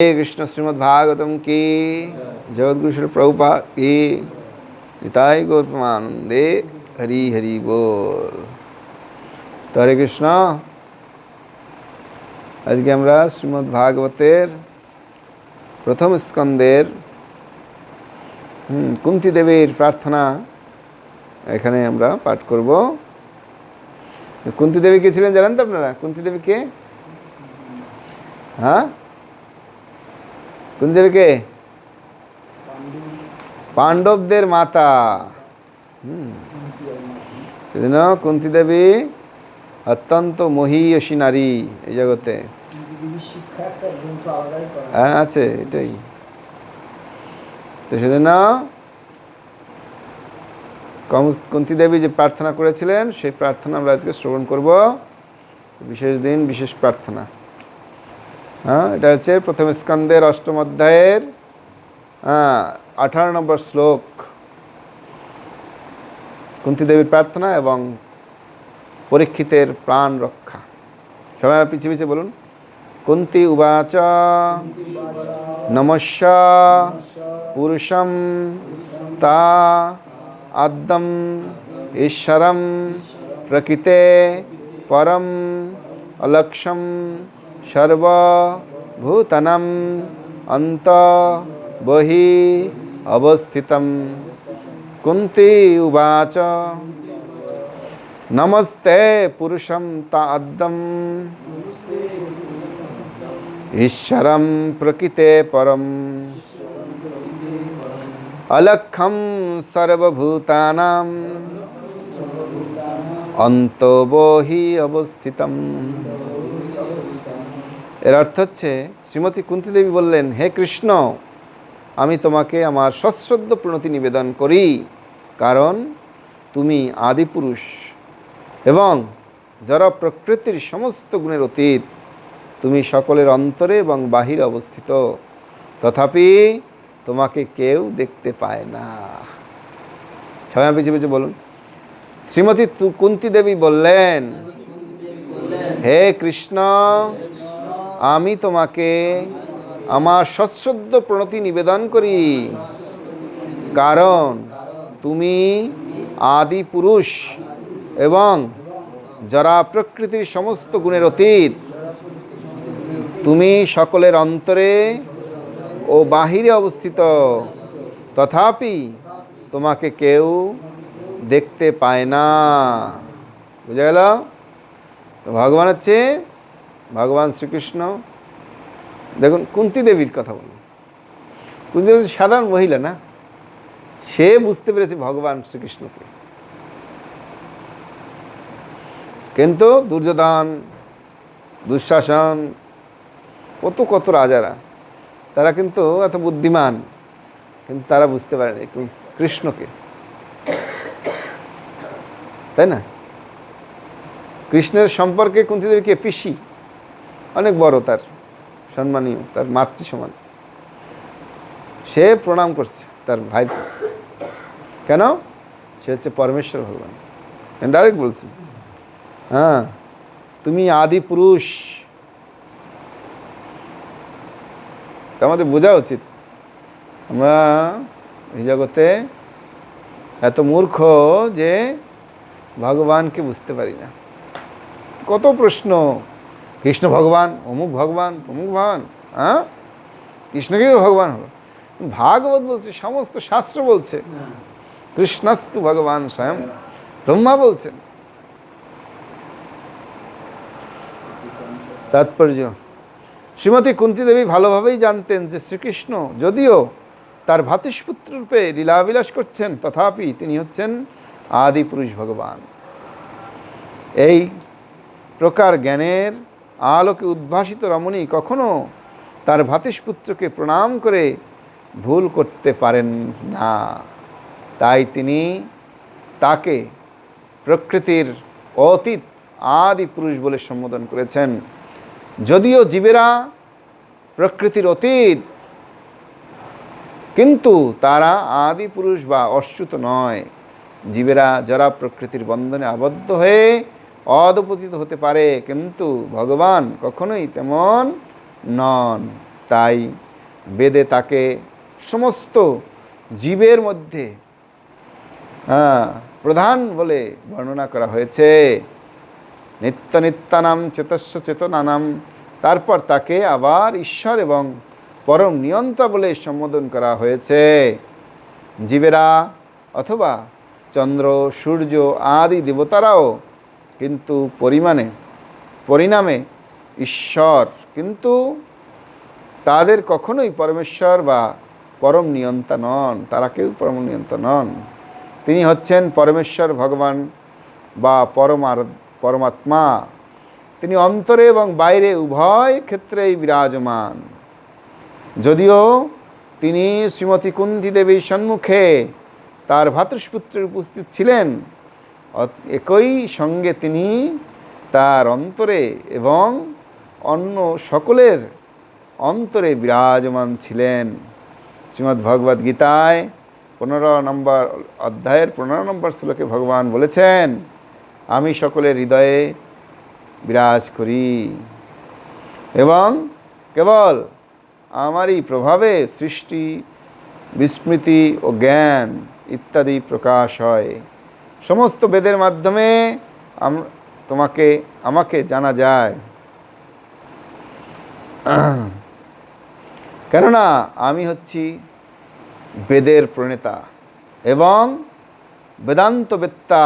हे कृष्ण श्रीमद् भागवतम की जगदगुरु श्री प्रभुपाद की নিতাই গৌরমানন্দে হরি হরি বল তো হরে কৃষ্ণ আজকে আমরা শ্রীমদ্ ভাগবতের প্রথম স্কন্দের হুম, কুন্তি দেবীর প্রার্থনা এখানে আমরা পাঠ করব কুন্তি দেবী কে ছিলেন জানেন তো আপনারা কুন্তি দেবী কে হ্যাঁ কুন্তি দেবী কে পাণ্ডবদের মাতা। হুম। সেজন্য কুন্তি দেবী অত্যন্ত মহীয়সী নারী এই জগতে। হ্যাঁ আছে, এটাই। তো সেজন্য কুন্তি দেবী যে প্রার্থনা করেছিলেন, সেই প্রার্থনা আমরা আজকে শ্রবণ করব। বিশেষ দিন, বিশেষ প্রার্থনা। হ্যাঁ এটা হচ্ছে প্রথম স্কন্দের অষ্টম অধ্যায়ের হ্যাঁ আঠারো নম্বর শ্লোক। কুন্তি দেবীর প্রার্থনা এবং পরীক্ষিতের প্রাণ রক্ষা। সবাই পিছিয়ে পিছিয়ে বলুন। কুন্তি উবাচ নমস্য পুরুষম, তা আদ্যম, ঈশ্বরম, প্রকৃতে পরম, অলক্ষম সর্বভূতনম অন্ত বহি অবস্থিতম। কুন্তি উবাচ। নমস্তে পুরুষম তাদ্যম ঈশ্বরম প্রকৃতে পরম। অলক্ষম সর্বভূতানাম। অন্তবহি অবস্থিতম। এর অর্থ হচ্ছে, শ্রীমতী কুন্তি দেবী বললেন, হে কৃষ্ণ, আমি তোমাকে আমার সশ্রদ্ধ প্রণতি নিবেদন করি। কারণ তুমি আদিপুরুষ এবং যারা প্রকৃতির সমস্ত গুণের অতীত, তুমি সকলের অন্তরে এবং বাহিরে অবস্থিত। তথাপি তোমাকে কেউ দেখতে পায় না। সবাই পিছিয়ে পিছিয়ে বলুন। শ্রীমতী কুন্তি দেবী বললেন, হে কৃষ্ণ আমি তোমাকে আমার সশ্রদ্ধ প্রণতি নিবেদন করি। কারণ তুমি আদি পুরুষ এবং যারা প্রকৃতির সমস্ত গুণের অতীত, তুমি সকলের অন্তরে ও বাহিরে অবস্থিত। তথাপি তোমাকে কেউ দেখতে পায় না। বুঝা গেল? ভগবান হচ্ছে ভগবান শ্রীকৃষ্ণ, দেখুন কুন্তি দেবীর কথা বলুন। কুন্তি দেবী সাধারণ মহিলা না? সে বুঝতে পেরেছে ভগবান শ্রীকৃষ্ণকে। কিন্তু দুর্যোধন, দুঃশাসন, কত কত রাজারা, তারা কিন্তু এত বুদ্ধিমান, কিন্তু তারা বুঝতে পারেনি কৃষ্ণকে। তাই না? কৃষ্ণের সম্পর্কে কুন্তিদেবীকে পিসি? অনেক বড় তার, সম্মানীয়, তার মাতৃ সমান। সে প্রণাম করছে তার ভাই কেন? সে হচ্ছে পরমেশ্বর ভগবান। ডাইরেক্ট বলছি হ্যাঁ তুমি আদি পুরুষ। আমাদের বোঝা উচিত। আমরা এই জগতে এত মূর্খ যে ভগবানকে বুঝতে পারি না। কত প্রশ্ন কৃষ্ণ ভগবান, অমুক ভগবান, তমুক ভগবান হ্যাঁ? কৃষ্ণকে ভগবান হলো। ভাগবত বলছে, সমস্ত শাস্ত্র বলছে, কৃষ্ণস্তু ভগবান স্বয়ং ব্রহ্মা বলছেন। তাৎপর্য, শ্রীমতী কুন্তি দেবী ভালোভাবেই জানতেন যে শ্রীকৃষ্ণ যদিও তার ভাতিষ্পুত্র রূপে লীলাবিলাস করছেন, তথাপি তিনি হচ্ছেন আদিপুরুষ ভগবান। এই প্রকার জ্ঞানের আলোকে উদ্ভাসিত রমণী কখনো তার ভাতিষ্পুত্রকে প্রণাম করে ভুল করতে পারেন না। তাই তিনি তাকে প্রকৃতির অতীত আদি পুরুষ বলে সম্বোধন করেছেন। যদিও জীবেরা প্রকৃতির অতীত, কিন্তু তারা আদি পুরুষ বা অচ্যুত নয়। জীবেরা যারা প্রকৃতির বন্ধনে আবদ্ধ হয়ে অধপতিত হতে পারে, কিন্তু ভগবান কখনোই তেমন নন। তাই বেদে তাকে সমস্ত জীবের মধ্যে হ্যাঁ প্রধান বলে বর্ণনা করা হয়েছে। নিত্য নিত্যানাম চেতস্ব চেতনানাম, তারপর তাকে আবার ঈশ্বর এবং পরম নিয়ন্তা বলে সম্বোধন করা হয়েছে। জীবেরা অথবা চন্দ্র, সূর্য আদি দেবতারাও কিন্তু পরিমাণে, পরিণামে ঈশ্বর, কিন্তু তাদের কখনোই পরমেশ্বর বা পরম নিয়ন্তা নন, তারা কেউ পরম নিয়ন্তা নন। তিনি হচ্ছেন পরমেশ্বর ভগবান বা পরমার পরমাত্মা। তিনি অন্তরে এবং বাইরে উভয় ক্ষেত্রেই বিরাজমান। যদিও তিনি শ্রীমতী কুন্তি দেবীর সম্মুখে তার ভ্রাতৃষ্পুত্রের উপস্থিত ছিলেন একই সঙ্গে তিনি তার অন্তরে এবং অন্য সকলের অন্তরে বিরাজমান ছিলেন। শ্রীমদ্ ভগবদ্ গীতায় পনেরো নম্বর অধ্যায়ের পনেরো নম্বর শ্লোকে ভগবান বলেছেন, আমি সকলের হৃদয়ে বিরাজ করি এবং কেবল আমারই প্রভাবে সৃষ্টি, বিস্মৃতি ও জ্ঞান ইত্যাদি প্রকাশ হয়। সমস্ত বেদের মাধ্যমে তোমাকে, আমাকে জানা যায়। কেননা আমি হচ্ছি বেদের প্রণেতা এবং বেদান্তবেত্তা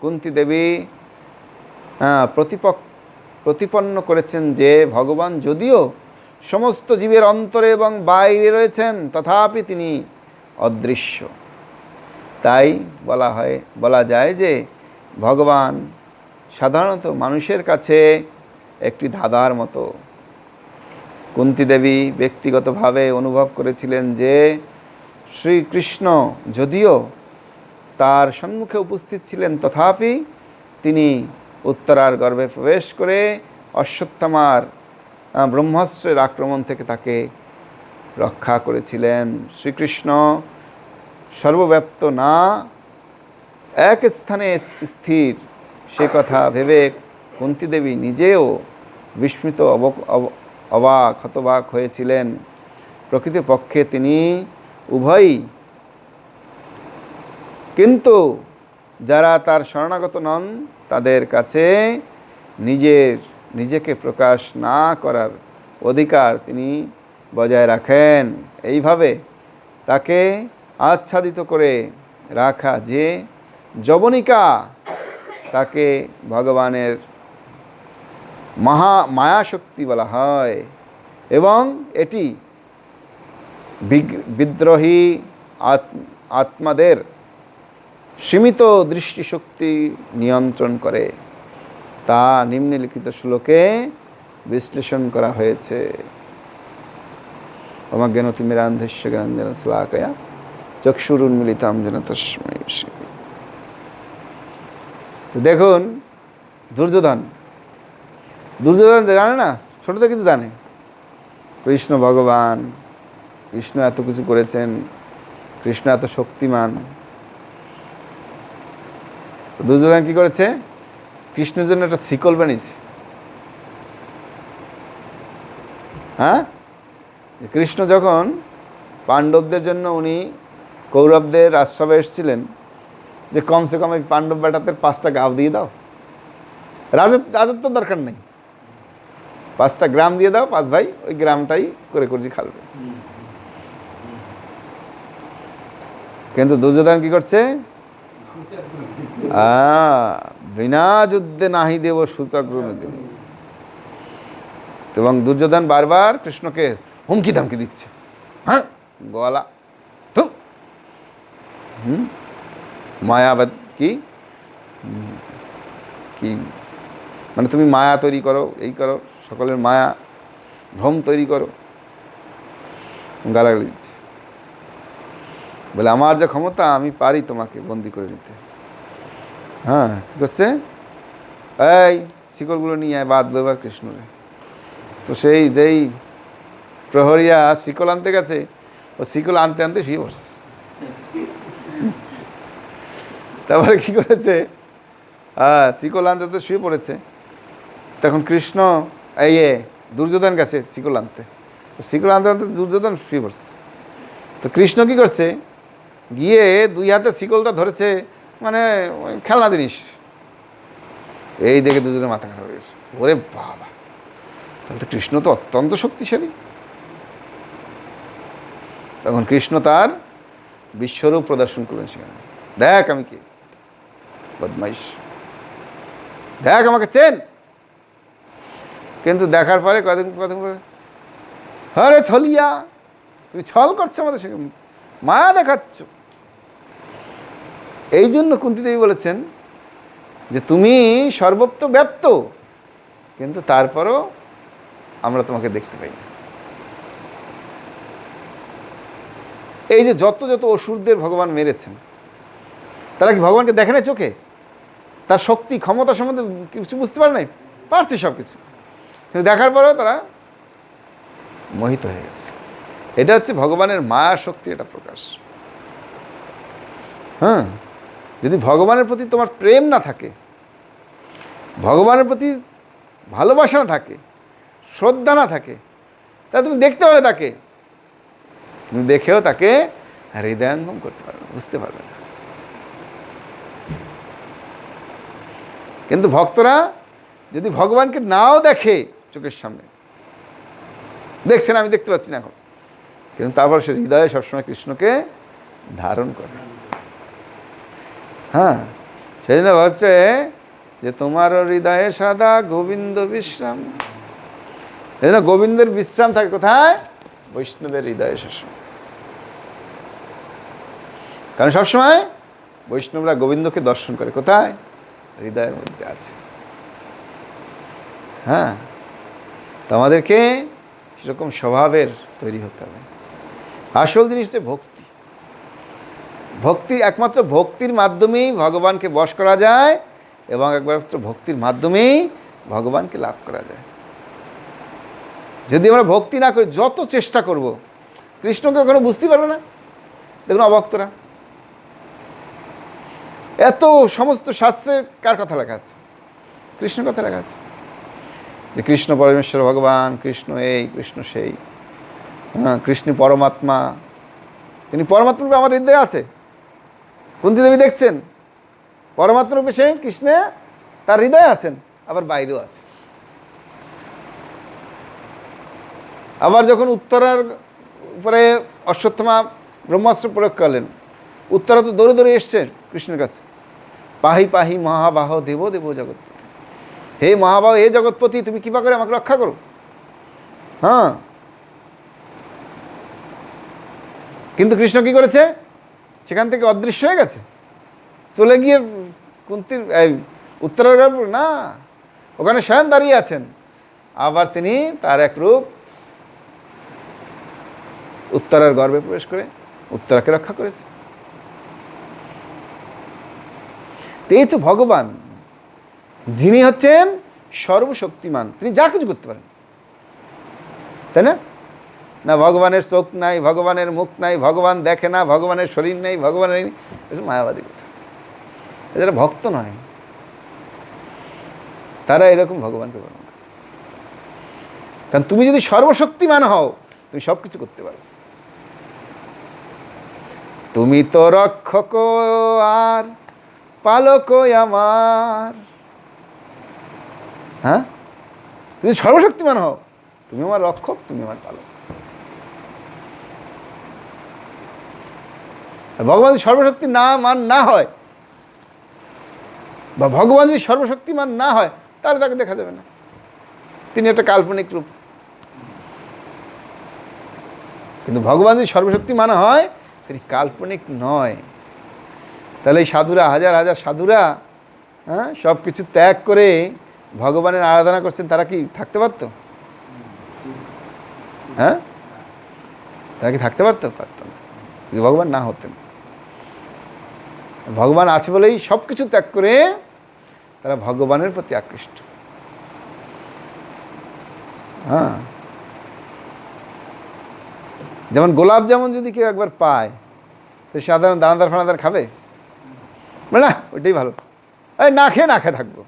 কুন্তি দেবী প্রতিপক প্রতিপন্ন করেছেন যে ভগবান যদিও সমস্ত জীবের অন্তরে এবং বাইরে রয়েছেন, তথাপি তিনি অদৃশ্য। তাই বলা হয়, বলা যায় যে ভগবান সাধারণত মানুষের কাছে একটি ধাঁধার মতো। কুন্তি দেবী ব্যক্তিগতভাবে অনুভব করেছিলেন যে শ্রীকৃষ্ণ যদিও তার সম্মুখে উপস্থিত ছিলেন, তথাপি তিনি উত্তরার গর্ভে প্রবেশ করে অশ্বত্থামার ব্রহ্মাস্ত্রের আক্রমণ থেকে তাকে রক্ষা করেছিলেন। শ্রীকৃষ্ণ সর্বব্যাপ্ত না। এক স্থানে স্থির, সে কথা ভেবে কুন্তি দেবী নিজেও বিস্মিত অব- অবাক, হতবাক হয়েছিলেন। প্রকৃতপক্ষে তিনি উভয়ই কিন্তু যারা তার শরণাগত নন, তাদের কাছে নিজের, নিজেকে প্রকাশ না করার অধিকার তিনি বজায় রাখেন। এইভাবে তাকে আচ্ছাদিত করে রাখা যে যবনিকা তাকে ভগবানের মহা মায়াশক্তি বলা হয় এবং এটি বিদ্রোহী আত্ম আত্মাদের সীমিত দৃষ্টিশক্তি নিয়ন্ত্রণ করে। তা নিম্নলিখিত শ্লোকে বিশ্লেষণ করা হয়েছে। অমজ্ঞানতিমিরান্ধস্য জ্ঞানঞ্জন শ্লাকয়া চক্ষুরুন্মিলিতাম যেন তস্মৈ শ্রী তো দেখুন, দুর্যোধন। দুর্যোধন জানে না? ছোট থেকে কিন্তু জানে। কৃষ্ণ ভগবান, কৃষ্ণ এত কিছু করেছেন, কৃষ্ণ এত শক্তিমান। দুর্যোধন কি করেছে? কৃষ্ণের জন্য একটা শিকল বানিয়েছে। হ্যাঁ? কৃষ্ণ যখন পাণ্ডবদের জন্য উনি কৌরবদের আশ্রমে এসেছিলেন যে কমসে কম এই পাণ্ডব বেটাতে পাঁচটা গাও দিয়ে দাও। রাজত্ব রাজত্ব দরকার নেই। পাঁচটা গ্রাম দিয়ে দাও, পাঁচ ভাই, ওই গ্রামটাই করে করে খালবে। কিন্তু দুর্যোধন কি করছে? বিনা যুদ্ধে নাহি দেব সূচক্রমে দিন এবং দুর্যোধন বারবার কৃষ্ণকে হুমকি ধামকি দিচ্ছে। হ্যাঁ? গলা। মায়াবাদ কি? হুম, কি? মানে তুমি মায়া তৈরি করো এই করো সকলের মায়া ভ্রম তৈরি করো। গালাগালি দিচ্ছে বলে আমার যে ক্ষমতা আমি পারি তোমাকে বন্দি করে নিতে। হ্যাঁ কী করছে? এই শিকড়গুলো নিয়ে আয় বাদ ব্যবহার কৃষ্ণরে। তো সেই যেই প্রহরিয়া শিকল আনতে গেছে ও শিকল আনতে আনতে শুয়ে বসছে তারপরে কি করেছে? হ্যাঁ শিকল আনতে তো শুয়ে পড়েছে। তখন কৃষ্ণ এই দুর্যোধন গেছে শিকল আনতে শিকল আনতে দুর্যোধন শুয়ে পড়ছে। তো কৃষ্ণ কি করছে? গিয়ে দুই হাতে শিকলটা ধরেছে মানে খেলনা জিনিস। এই দেখে দুজনের মাথা খারাপ হয়ে গেছে। ওরে বাবা। তাহলে তো কৃষ্ণ তো অত্যন্ত শক্তিশালী। তখন কৃষ্ণ তার বিশ্বরূপ প্রদর্শন করলেন সেখানে। দেখ আমি কি। দেখ আমাকে চেন। কিন্তু দেখার পরে কদিন কদিন পরে আরে ছলিয়া, তুমি ছল করছ আমাদের সঙ্গে। মায়া দেখাচ্ছ। এই জন্য কুন্তি দেবী বলেছেন যে তুমি সর্বত্র ব্যপ্ত কিন্তু তারপরও আমরা তোমাকে দেখতে পাই না। এই যে যত যত অসুরদের ভগবান মেরেছেন, তারা কি ভগবানকে দেখে না চোখে? তার শক্তি, ক্ষমতা সম্বন্ধে কিছু বুঝতে পারে নাই? পারছে সব কিছু কিন্তু দেখার পরেও তারা মোহিত হয়ে গেছে। এটা হচ্ছে ভগবানের মায়া শক্তি, এটা প্রকাশ। হ্যাঁ? যদি ভগবানের প্রতি তোমার প্রেম না থাকে, ভগবানের প্রতি ভালোবাসা না থাকে, শ্রদ্ধা না থাকে তা তুমি দেখতে হবে তাকে। তুমি দেখেও তাকে হৃদয়ঙ্গম করতে পারবে, বুঝতে পারবে না। কিন্তু ভক্তরা যদি ভগবানকে নাও দেখে চোখের সামনে, দেখছেন, আমি দেখতে পাচ্ছি না এখন। কিন্তু তারপর সে হৃদয়ে সবসময় কৃষ্ণকে ধারণ করে। হ্যাঁ সেই জন্য হচ্ছে যে তোমার হৃদয়ে সাদা গোবিন্দ বিশ্রাম। এই জন্য গোবিন্দের বিশ্রাম থাকে কোথায়? বৈষ্ণবের হৃদয়ে সবসময়। কারণ সবসময় বৈষ্ণবরা গোবিন্দকে দর্শন করে। কোথায়? হৃদয়ের মধ্যে আছে। হ্যাঁ তো আমাদেরকে সেরকম স্বভাবের তৈরি হতে হবে। আসল জিনিস হচ্ছে ভক্তি। ভক্তি একমাত্র ভক্তির মাধ্যমেই ভগবানকে বশ করা যায় এবং একমাত্র ভক্তির মাধ্যমেই ভগবানকে লাভ করা যায়। যদি আমরা ভক্তি না করি, যত চেষ্টা করব কৃষ্ণকে ওখানে বুঝতেই পারবে না। দেখুন অভক্তরা। এত সমস্ত শাস্ত্রে কার কথা লেখা আছে? কৃষ্ণের কথা লেখা আছে? যে কৃষ্ণ পরমেশ্বর ভগবান, কৃষ্ণ এই, কৃষ্ণ সেই। হ্যাঁ কৃষ্ণ পরমাত্মা। তিনি পরমাত্মা রূপে আমার হৃদয়ে আছে। কুন্তি দেবী দেখছেন। পরমাত্মা রূপে সে কৃষ্ণে তার হৃদয়ে আছেন, আবার বাইরেও আছে। আবার যখন উত্তরার উপরে অশ্বত্থমা ব্রহ্মাস্ত্র প্রয়োগ করলেন, উত্তরা তো দৌড়ে দৌড়ে এসছেন কৃষ্ণের কাছে। পাহি পাহি মহাবাহ দেব দেব জগৎপতি। হে মহাবাহ, হে জগৎপতি, তুমি কৃপা করে আমাকে রক্ষা করো? হ্যাঁ। কিন্তু কৃষ্ণ কি করেছে? সেখান থেকে অদৃশ্য হয়ে গেছে। চলে গিয়ে কুন্তির উত্তরের না, ওখানে স্বয়ং দাঁড়িয়ে আছেন। আবার তিনি তার এক রূপ উত্তরার গর্ভে প্রবেশ করে উত্তরাকে রক্ষা করেছে তো এই হচ্ছে ভগবান, যিনি হচ্ছেন সর্বশক্তিমান। তিনি যা কিছু করতে পারেন। তাই না? না ভগবানের চোখ নাই, ভগবানের মুখ নাই, ভগবান দেখে না, ভগবানের শরীর নেই, ভগবানের এসব মায়াবাদী কথা। এদের ভক্ত নয়। তারা এরকম ভগবানকে বর্ণনা করে। কারণ তুমি যদি সর্বশক্তিমান হও, তুমি সব কিছু করতে পারো। তুমি তো রক্ষক আর পালক আমার। হ্যাঁ? তুমি সর্বশক্তিমান হও। তুমি আমার রক্ষক, তুমি আমার পালক। ভগবান যদি সর্বশক্তি না মান না হয়, বা ভগবান যদি সর্বশক্তিমান না হয়, তাহলে তাকে দেখা যাবে না। তিনি একটা কাল্পনিক রূপ। কিন্তু ভগবান যদি সর্বশক্তিমান হয়, তিনি কাল্পনিক নয়। তাহলে এই সাধুরা, হাজার হাজার সাধুরা হ্যাঁ সব কিছু ত্যাগ করে ভগবানের আরাধনা করছেন, তারা কি থাকতে পারতো? হ্যাঁ? তারা কি থাকতে পারতো? পারতো না। যদি ভগবান না হতেন। ভগবান আছে বলেই সব কিছু ত্যাগ করে তারা ভগবানের প্রতি আকৃষ্ট। হ্যাঁ। যেমন গোলাপ যেমন যদি কেউ একবার পায়, তো সাধারণ দানাদার ফানাদার খাবে? না, ওইটাই ভালো। এই, না খেয়ে না খেয়ে থাকব।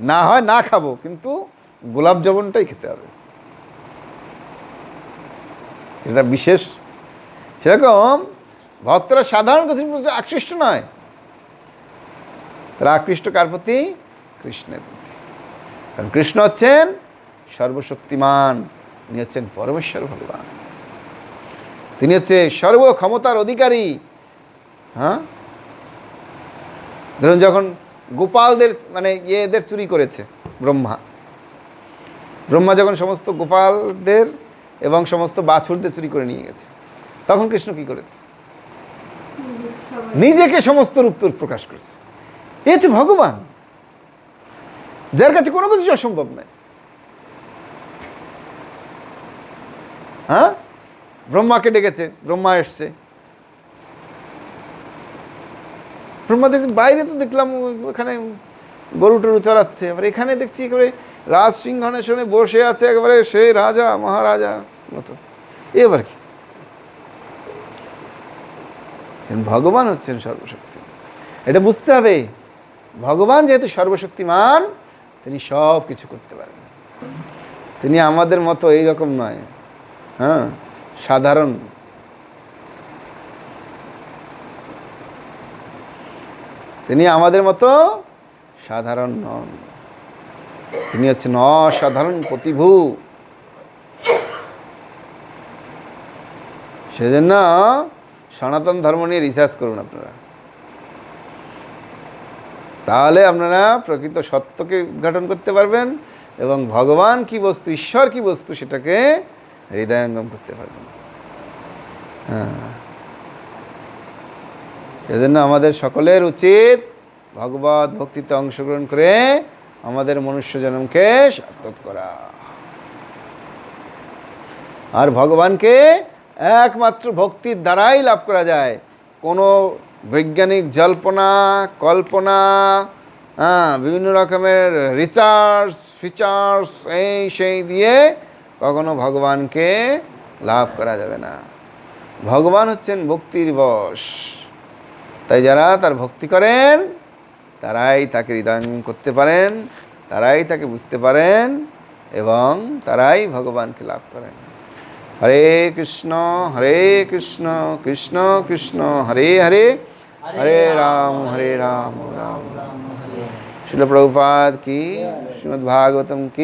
না হয় না খাব, কিন্তু গোলাপ জামুনটাই খেতে হবে। এটা বিশেষ। সেরকম ভক্তরা সাধারণ প্রতি আকৃষ্ট নয়। তারা আকৃষ্ট কার প্রতি? কৃষ্ণের প্রতি। কারণ কৃষ্ণ হচ্ছেন সর্বশক্তিমান, তিনি হচ্ছেন পরমেশ্বর ভগবান। তিনি হচ্ছে সর্বক্ষমতার অধিকারী। হ্যাঁ? ধরুন যখন গোপালদের মানে ইয়েদের চুরি করেছে ব্রহ্মা। ব্রহ্মা যখন সমস্ত গোপালদের এবং সমস্ত বাছুরদের চুরি করে নিয়ে গেছে, তখন কৃষ্ণ কি করেছে? নিজেকে সমস্ত রূপ প্রকাশ করেছে। এ হচ্ছে ভগবান। যার কাছে কোনো কিছু অসম্ভব নয়। হ্যাঁ? ব্রহ্মাকে ডেকেছে, ব্রহ্মা এসছে। দেখছি বাইরে তো দেখলাম ওখানে গরু টরু চড়াচ্ছে। এবার এখানে দেখছি একেবারে রাজ সিংহাসনে বসে আছে একেবারে সে রাজা, মহারাজা মতো। এবার কি? ভগবান হচ্ছেন সর্বশক্তি। এটা বুঝতে হবে, ভগবান যেহেতু সর্বশক্তিমান, তিনি সব কিছু করতে পারেন। তিনি আমাদের মতো এইরকম নয় হ্যাঁ? সাধারণ তিনি আমাদের মতো সাধারণ নন। তিনি হচ্ছেন অসাধারণ প্রতিভু। সেজন্য সনাতন ধর্ম নিয়ে রিসার্চ করুন আপনারা। তাহলে আপনারা প্রকৃত সত্যকে উদ্ঘাটন করতে পারবেন এবং ভগবান কি বস্তু, ঈশ্বর কি বস্তু সেটাকে হৃদয়ঙ্গম করতে পারবেন। হ্যাঁ। সেজন্য আমাদের সকলের উচিত ভগবত ভক্তিতে অংশগ্রহণ করে আমাদের মনুষ্য জন্মকে সার্থক করা। আর ভগবানকে একমাত্র ভক্তির দ্বারাই লাভ করা যায়। কোনো বৈজ্ঞানিক জল্পনা, কল্পনা হ্যাঁ বিভিন্ন রকমের রিসার্চ ফিচার্স এই সেই দিয়ে কখনো ভগবানকে লাভ করা যাবে না। ভগবান হচ্ছেন ভক্তির বশ। তাই যারা তার ভক্তি করেন, তারাই তাকে হৃদয়ঙ্গম করতে পারেন, তারাই তাকে বুঝতে পারেন এবং তারাই ভগবানকে লাভ করেন। হরে কৃষ্ণ হরে কৃষ্ণ কৃষ্ণ কৃষ্ণ, হরে হরে হরে রাম হরে রাম রাম রাম, হরে প্রভুপাদ কি? শ্রীমদ্ ভাগবতম কি?